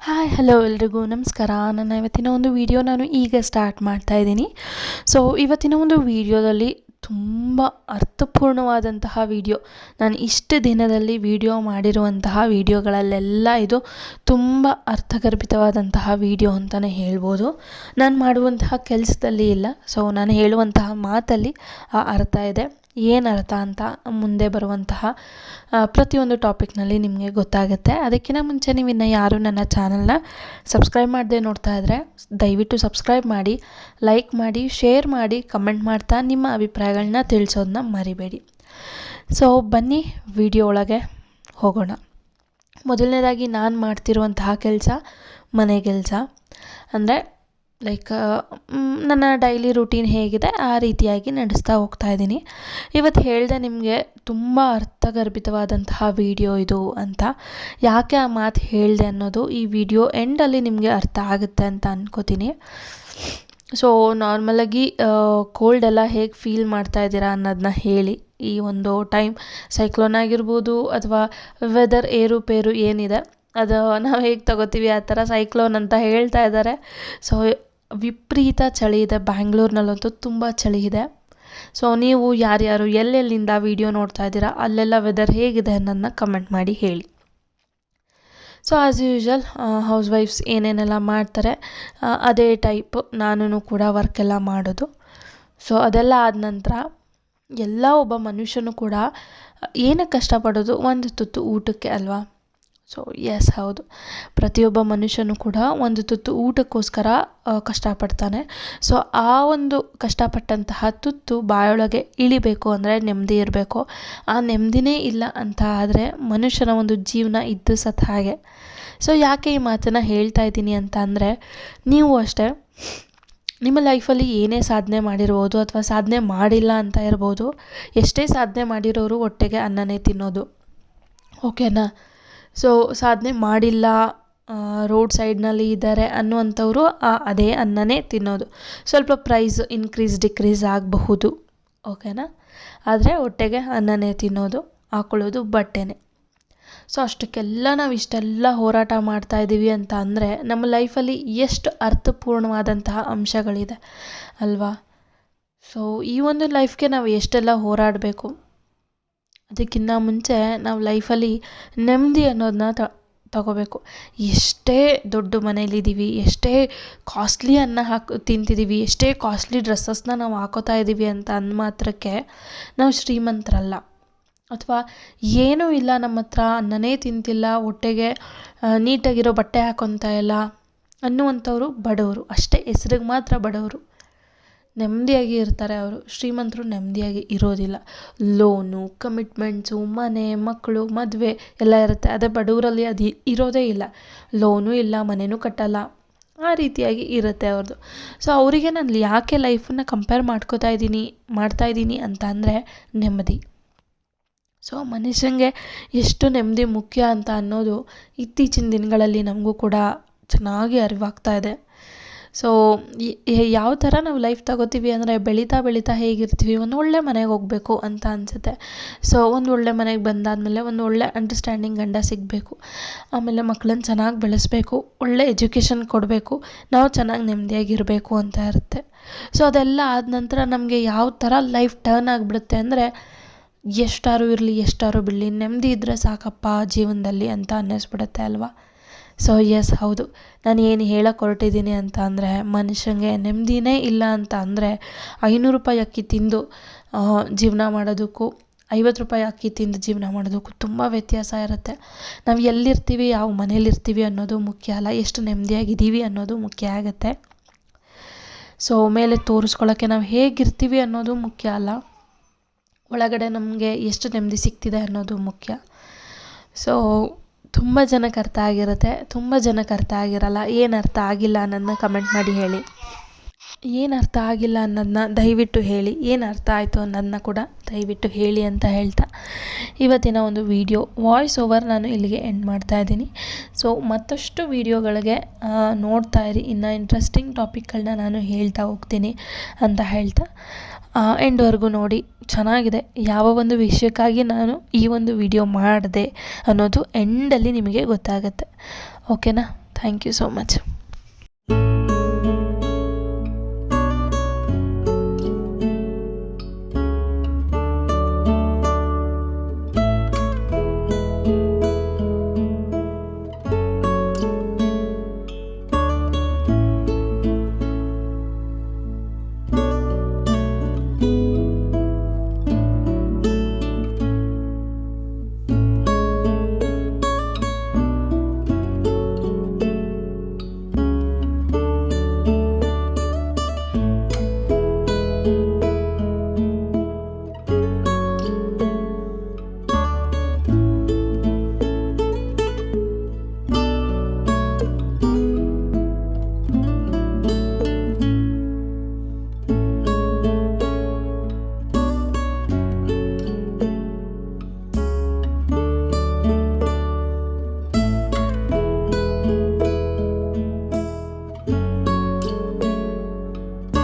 Hi hello ಎಲ್ರಿಗೂ. ನಮಸ್ಕಾರ. ನನ್ನ ಇವತ್ತಿನ ಒಂದು ವಿಡಿಯೋ ನಾನು ಈಗ ಸ್ಟಾರ್ಟ್ ಮಾಡ್ತಾ ಇದ್ದೀನಿ. ಸೊ ಇವತ್ತಿನ ಒಂದು ವಿಡಿಯೋದಲ್ಲಿ ತುಂಬ ಅರ್ಥಪೂರ್ಣವಾದಂತಹ ವಿಡಿಯೋ ನಾನು ಇಷ್ಟು ದಿನದಲ್ಲಿ ವಿಡಿಯೋ ಮಾಡಿರುವಂತಹ ವಿಡಿಯೋಗಳಲ್ಲೆಲ್ಲ ಇದು ತುಂಬ ಅರ್ಥಗರ್ಭಿತವಾದಂತಹ ವಿಡಿಯೋ ಅಂತಲೇ ಹೇಳ್ಬೋದು. ನಾನು ಮಾಡುವಂತಹ ಕೆಲಸದಲ್ಲಿ ಇಲ್ಲ. ಸೊ ನಾನು ಹೇಳುವಂತಹ ಮಾತಲ್ಲಿ ಆ ಅರ್ಥ ಇದೆ. ಏನು ಅರ್ಥ ಅಂತ ಮುಂದೆ ಬರುವಂತಹ ಪ್ರತಿಯೊಂದು ಟಾಪಿಕ್ನಲ್ಲಿ ನಿಮಗೆ ಗೊತ್ತಾಗುತ್ತೆ. ಅದಕ್ಕಿಂತ ಮುಂಚೆ ನೀವು ಇನ್ನು ಯಾರು ನನ್ನ ಚಾನಲ್ನ ಸಬ್ಸ್ಕ್ರೈಬ್ ಮಾಡದೆ ನೋಡ್ತಾ ಇದ್ದರೆ ದಯವಿಟ್ಟು ಸಬ್ಸ್ಕ್ರೈಬ್ ಮಾಡಿ ಲೈಕ್ ಮಾಡಿ ಶೇರ್ ಮಾಡಿ ಕಮೆಂಟ್ ಮಾಡ್ತಾ ನಿಮ್ಮ ಅಭಿಪ್ರಾಯಗಳನ್ನ ತಿಳಿಸೋದನ್ನ ಮರಿಬೇಡಿ. ಸೊ ಬನ್ನಿ ವಿಡಿಯೋ ಒಳಗೆ ಹೋಗೋಣ. ಮೊದಲನೇದಾಗಿ ನಾನು ಮಾಡ್ತಿರುವಂತಹ ಕೆಲಸ ಮನೆ ಕೆಲಸ. ಅಂದರೆ ಲೈಕ್ ನನ್ನ ಡೈಲಿ ರೂಟೀನ್ ಹೇಗಿದೆ, ಆ ರೀತಿಯಾಗಿ ನಡೆಸ್ತಾ ಹೋಗ್ತಾ ಇದ್ದೀನಿ. ಇವತ್ತು ಹೇಳಿದೆ ನಿಮಗೆ ತುಂಬ ಅರ್ಥಗರ್ಭಿತವಾದಂತಹ ವಿಡಿಯೋ ಇದು ಅಂತ. ಯಾಕೆ ಆ ಮಾತು ಹೇಳಿದೆ ಅನ್ನೋದು ಈ ವಿಡಿಯೋ ಎಂಡಲ್ಲಿ ನಿಮಗೆ ಅರ್ಥ ಆಗುತ್ತೆ ಅಂತ ಅನ್ಕೋತೀನಿ. ಸೊ ನಾರ್ಮಲಾಗಿ ಕೋಲ್ಡ್ ಎಲ್ಲ ಹೇಗೆ ಫೀಲ್ ಮಾಡ್ತಾ ಇದ್ದೀರಾ ಅನ್ನೋದನ್ನ ಹೇಳಿ. ಈ ಒಂದು ಟೈಮ್ ಸೈಕ್ಲೋನ್ ಆಗಿರ್ಬೋದು ಅಥವಾ ವೆದರ್ ಏರುಪೇರು ಏನಿದೆ, ಅದು ನಾವು ಹೇಗೆ ತಗೋತೀವಿ ಆ ಥರ ಸೈಕ್ಲೋನ್ ಅಂತ ಹೇಳ್ತಾ ಇದ್ದಾರೆ. ಸೊ ವಿಪರೀತ ಚಳಿ ಇದೆ. ಬ್ಯಾಂಗ್ಳೂರ್ನಲ್ಲಂತೂ ತುಂಬ ಚಳಿ ಇದೆ. ಸೊ ನೀವು ಯಾರ್ಯಾರು ಎಲ್ಲೆಲ್ಲಿಂದ ವಿಡಿಯೋ ನೋಡ್ತಾ ಇದ್ದೀರಾ, ಅಲ್ಲೆಲ್ಲ ವೆದರ್ ಹೇಗಿದೆ ಅನ್ನೋದನ್ನ ಕಮೆಂಟ್ ಮಾಡಿ ಹೇಳಿ. ಸೊ ಆ್ಯಸ್ ಯೂಶ್ವಲ್ ಹೌಸ್ ವೈಫ್ಸ್ ಏನೇನೆಲ್ಲ ಮಾಡ್ತಾರೆ ಅದೇ ಟೈಪ್ ನಾನು ಕೂಡ ವರ್ಕ್ ಎಲ್ಲ ಮಾಡೋದು. ಸೊ ಅದೆಲ್ಲ ಆದ ನಂತರ ಎಲ್ಲ ಒಬ್ಬ ಮನುಷ್ಯನು ಕೂಡ ಏನಕ್ಕೆ ಕಷ್ಟಪಡೋದು? ಒಂದು ತುತ್ತು ಊಟಕ್ಕೆ ಅಲ್ವಾ? ಸೊ ಎಸ್ ಹೌದು. ಪ್ರತಿಯೊಬ್ಬ ಮನುಷ್ಯನು ಕೂಡ ಒಂದು ತುತ್ತು ಊಟಕ್ಕೋಸ್ಕರ ಕಷ್ಟಪಡ್ತಾನೆ. ಸೊ ಆ ಒಂದು ಕಷ್ಟಪಟ್ಟಂತಹ ತುತ್ತು ಬಾಯೊಳಗೆ ಇಳಿಬೇಕು ಅಂದರೆ ನೆಮ್ಮದಿ ಇರಬೇಕು. ಆ ನೆಮ್ಮದಿನೇ ಇಲ್ಲ ಅಂತ ಆದರೆ ಮನುಷ್ಯನ ಒಂದು ಜೀವನ ಇದ್ದು ಸತ್ ಹಾಗೆ. ಸೊ ಯಾಕೆ ಈ ಮಾತನ್ನು ಹೇಳ್ತಾ ಇದ್ದೀನಿ ಅಂತ ಅಂದರೆ, ನೀವು ಅಷ್ಟೇ, ನಿಮ್ಮ ಲೈಫಲ್ಲಿ ಏನೇ ಸಾಧನೆ ಮಾಡಿರ್ಬೋದು ಅಥವಾ ಸಾಧನೆ ಮಾಡಿಲ್ಲ ಅಂತ ಇರ್ಬೋದು, ಎಷ್ಟೇ ಸಾಧನೆ ಮಾಡಿರೋರು ಹೊಟ್ಟೆಗೆ ಅನ್ನನೇ ತಿನ್ನೋದು. ಓಕೆನಾ ಸೊ, ಸಾಧನೆ ಮಾಡಿಲ್ಲ ರೋಡ್ ಸೈಡ್ನಲ್ಲಿ ಇದ್ದಾರೆ ಅನ್ನುವಂಥವ್ರು ಅದೇ ಅನ್ನನೇ ತಿನ್ನೋದು. ಸ್ವಲ್ಪ ಪ್ರೈಸ್ ಇನ್ಕ್ರೀಸ್ ಡಿಕ್ರೀಸ್ ಆಗಬಹುದು ಓಕೆನಾ ಆದರೆ ಹೊಟ್ಟೆಗೆ ಅನ್ನನೇ ತಿನ್ನೋದು, ಹಾಕೊಳ್ಳೋದು ಬಟ್ಟೆನೇ. ಸೊ, ಅಷ್ಟಕ್ಕೆಲ್ಲ ನಾವು ಇಷ್ಟೆಲ್ಲ ಹೋರಾಟ ಮಾಡ್ತಾ ಇದ್ದೀವಿ ಅಂತ ಅಂದರೆ, ನಮ್ಮ ಲೈಫಲ್ಲಿ ಎಷ್ಟು ಅರ್ಥಪೂರ್ಣವಾದಂತಹ ಅಂಶಗಳಿದೆ, ಅಲ್ವಾ? ಸೊ, ಈ ಒಂದು ಲೈಫ್ಗೆ ನಾವು ಎಷ್ಟೆಲ್ಲ ಹೋರಾಡಬೇಕು? ಅದಕ್ಕಿಂತ ಮುಂಚೆ ನಾವು ಲೈಫಲ್ಲಿ ನೆಮ್ಮದಿ ಅನ್ನೋದನ್ನ ತ, ತಗೋಬೇಕು. ಎಷ್ಟೇ ದೊಡ್ಡ ಮನೇಲಿದ್ದೀವಿ, ಎಷ್ಟೇ ಕಾಸ್ಟ್ಲಿ ಅನ್ನ ಹಾಕಿ, ತಿಂತಿದ್ದೀವಿ, ಎಷ್ಟೇ ಕಾಸ್ಟ್ಲಿ ಡ್ರೆಸ್ಸಸ್ನ ನಾವು ಹಾಕೋತಾ ಇದ್ದೀವಿ ಅಂತ ಅಂದ ಮಾತ್ರಕ್ಕೆ ನಾವು ಶ್ರೀಮಂತರಲ್ಲ. ಅಥವಾ ಏನೂ ಇಲ್ಲ ನಮ್ಮ ಹತ್ರ, ಅನ್ನನೇ ತಿಂತಿಲ್ಲ, ಹೊಟ್ಟೆಗೆ ನೀಟಾಗಿರೋ ಬಟ್ಟೆ ಹಾಕೊತಾ ಇಲ್ಲ ಅನ್ನುವಂಥವ್ರು ಬಡವರು. ಅಷ್ಟೇ, ಹೆಸ್ರಿಗೆ ಮಾತ್ರ ಬಡವರು. ನೆಮ್ಮದಿಯಾಗಿ ಇರ್ತಾರೆ ಅವರು. ಶ್ರೀಮಂತರು ನೆಮ್ಮದಿಯಾಗಿ ಇರೋದಿಲ್ಲ. ಲೋನು ಕಮಿಟ್ಮೆಂಟ್ಸು ಮನೆ, ಮಕ್ಕಳು, ಮದುವೆ ಎಲ್ಲ ಇರುತ್ತೆ. ಅದೇ ಬಡವರಲ್ಲಿ ಅದು ಇರೋದೇ ಇಲ್ಲ. ಲೋನು ಇಲ್ಲ ಮನೆಯೂ ಕಟ್ಟಲ್ಲ. ಆ ರೀತಿಯಾಗಿ ಇರುತ್ತೆ ಅವ್ರದ್ದು. ಸೊ ಅವರಿಗೆ ನಾನು ಯಾಕೆ ಲೈಫನ್ನು ಕಂಪೇರ್ ಮಾಡ್ಕೋತಾ ಇದ್ದೀನಿ, ಮಾಡ್ತಾ ಇದ್ದೀನಿ ಅಂತ ಅಂದರೆ ನೆಮ್ಮದಿ. ಸೊ ಮನುಷ್ಯಂಗೆ ಎಷ್ಟು ನೆಮ್ಮದಿ ಮುಖ್ಯ ಅಂತ ಅನ್ನೋದು ಇತ್ತೀಚಿನ ದಿನಗಳಲ್ಲಿ ನಮಗೂ ಕೂಡ ಚೆನ್ನಾಗಿ ಅರಿವಾಗ್ತಾ ಇದೆ. ಸೊ ಯಾವ ಥರ ನಾವು ಲೈಫ್ ತಗೋತೀವಿ ಅಂದರೆ ಬೆಳೀತಾ ಬೆಳೀತಾ ಹೇಗಿರ್ತೀವಿ? ಒಂದು ಒಳ್ಳೆ ಮನೆಗೆ ಹೋಗಬೇಕು ಅಂತ ಅನಿಸುತ್ತೆ. ಸೊ ಒಂದು ಒಳ್ಳೆ ಮನೆಗೆ ಬಂದಾದಮೇಲೆ ಒಂದು ಒಳ್ಳೆ ಅಂಡರ್ಸ್ಟ್ಯಾಂಡಿಂಗ್ ಗಂಡ ಸಿಗಬೇಕು. ಆಮೇಲೆ ಮಕ್ಕಳನ್ನ ಚೆನ್ನಾಗಿ ಬೆಳೆಸಬೇಕು. ಒಳ್ಳೆ ಎಜುಕೇಷನ್ ಕೊಡಬೇಕು. ನಾವು ಚೆನ್ನಾಗಿ ನೆಮ್ಮದಿಯಾಗಿರಬೇಕು ಅಂತ ಇರುತ್ತೆ ಸೊ ಅದೆಲ್ಲ ಆದ ನಂತರ ನಮಗೆ ಯಾವ ಥರ ಲೈಫ್ ಟರ್ನ್ ಆಗಿಬಿಡುತ್ತೆ ಅಂದರೆ ಎಷ್ಟಾರು ಇರಲಿ, ಎಷ್ಟಾರು ಬಿಡಲಿ ನೆಮ್ಮದಿ ಇದ್ದರೆ ಸಾಕಪ್ಪ ಜೀವನದಲ್ಲಿ ಅಂತ ಅನ್ನಿಸ್ಬಿಡುತ್ತೆ ಅಲ್ವಾ? ಸೊ ಎಸ್ ಹೌದು. ನಾನು ಏನು ಹೇಳಕ್ಕೆ ಹೊರಟಿದ್ದೀನಿ ಅಂತ ಅಂದರೆ, ಮನುಷ್ಯಂಗೆ ನೆಮ್ಮದಿನೇ ಇಲ್ಲ ಅಂತ ಅಂದರೆ, ಐನೂರು ರೂಪಾಯಿ ಅಕ್ಕಿ ತಿಂದು ಜೀವನ ಮಾಡೋದಕ್ಕೂ, ಐವತ್ತು ರೂಪಾಯಿ ಅಕ್ಕಿ ತಿಂದು ಜೀವನ ಮಾಡೋದಕ್ಕೂ ತುಂಬ ವ್ಯತ್ಯಾಸ ಇರುತ್ತೆ. ನಾವು ಎಲ್ಲಿರ್ತೀವಿ, ಯಾವ ಮನೇಲಿರ್ತೀವಿ ಅನ್ನೋದು ಮುಖ್ಯ ಅಲ್ಲ. ಎಷ್ಟು ನೆಮ್ಮದಿಯಾಗಿದ್ದೀವಿ ಅನ್ನೋದು ಮುಖ್ಯ ಆಗುತ್ತೆ. ಸೊ ಮೇಲೆ ತೋರಿಸ್ಕೊಳ್ಳೋಕ್ಕೆ ನಾವು ಹೇಗಿರ್ತೀವಿ ಅನ್ನೋದು ಮುಖ್ಯ ಅಲ್ಲ. ಒಳಗಡೆ ನಮಗೆ ಎಷ್ಟು ನೆಮ್ಮದಿ ಸಿಗ್ತಿದೆ ಅನ್ನೋದು ಮುಖ್ಯ. ಸೊ ತುಂಬ ಜನಕ್ಕೆ ಅರ್ಥ ಆಗಿರುತ್ತೆ, ತುಂಬ ಜನಕ್ಕೆ ಅರ್ಥ ಆಗಿರಲ್ಲ, ಏನು ಅರ್ಥ ಆಗಿಲ್ಲ ಅನ್ನೋದನ್ನ ಕಮೆಂಟ್ ಮಾಡಿ ಹೇಳಿ. ಏನು ಅರ್ಥ ಆಗಿಲ್ಲ ಅನ್ನೋದನ್ನ ದಯವಿಟ್ಟು ಹೇಳಿ, ಏನು ಅರ್ಥ ಆಯಿತು ಅನ್ನೋದನ್ನ ಕೂಡ ದಯವಿಟ್ಟು ಹೇಳಿ ಅಂತ ಹೇಳ್ತಾ. ಇವತ್ತಿನ ಒಂದು ವಿಡಿಯೋ ವಾಯ್ಸ್ ಓವರ್ ನಾನು ಇಲ್ಲಿಗೆ ಎಂಡ್ ಮಾಡ್ತಾ ಇದ್ದೀನಿ. ಸೊ ಮತ್ತಷ್ಟು ವೀಡಿಯೋಗಳಿಗೆ ನೋಡ್ತಾ ಇರಿ, ಇನ್ನು ಇಂಟ್ರೆಸ್ಟಿಂಗ್ ಟಾಪಿಕ್ಗಳನ್ನ ನಾನು ಹೇಳ್ತಾ ಹೋಗ್ತೀನಿ ಅಂತ ಹೇಳ್ತಾ. ಎಂಡ್ವರೆಗೂ ನೋಡಿ, ಚೆನ್ನಾಗಿದೆ. ಯಾವ ಒಂದು ವಿಷಯಕ್ಕಾಗಿ ನಾನು ಈ ಒಂದು ವಿಡಿಯೋ ಮಾಡಿದೆ ಅನ್ನೋದು ಎಂಡಲ್ಲಿ ನಿಮಗೆ ಗೊತ್ತಾಗುತ್ತೆ. ಓಕೆನಾ ಥ್ಯಾಂಕ್ ಯು ಸೋ ಮಚ್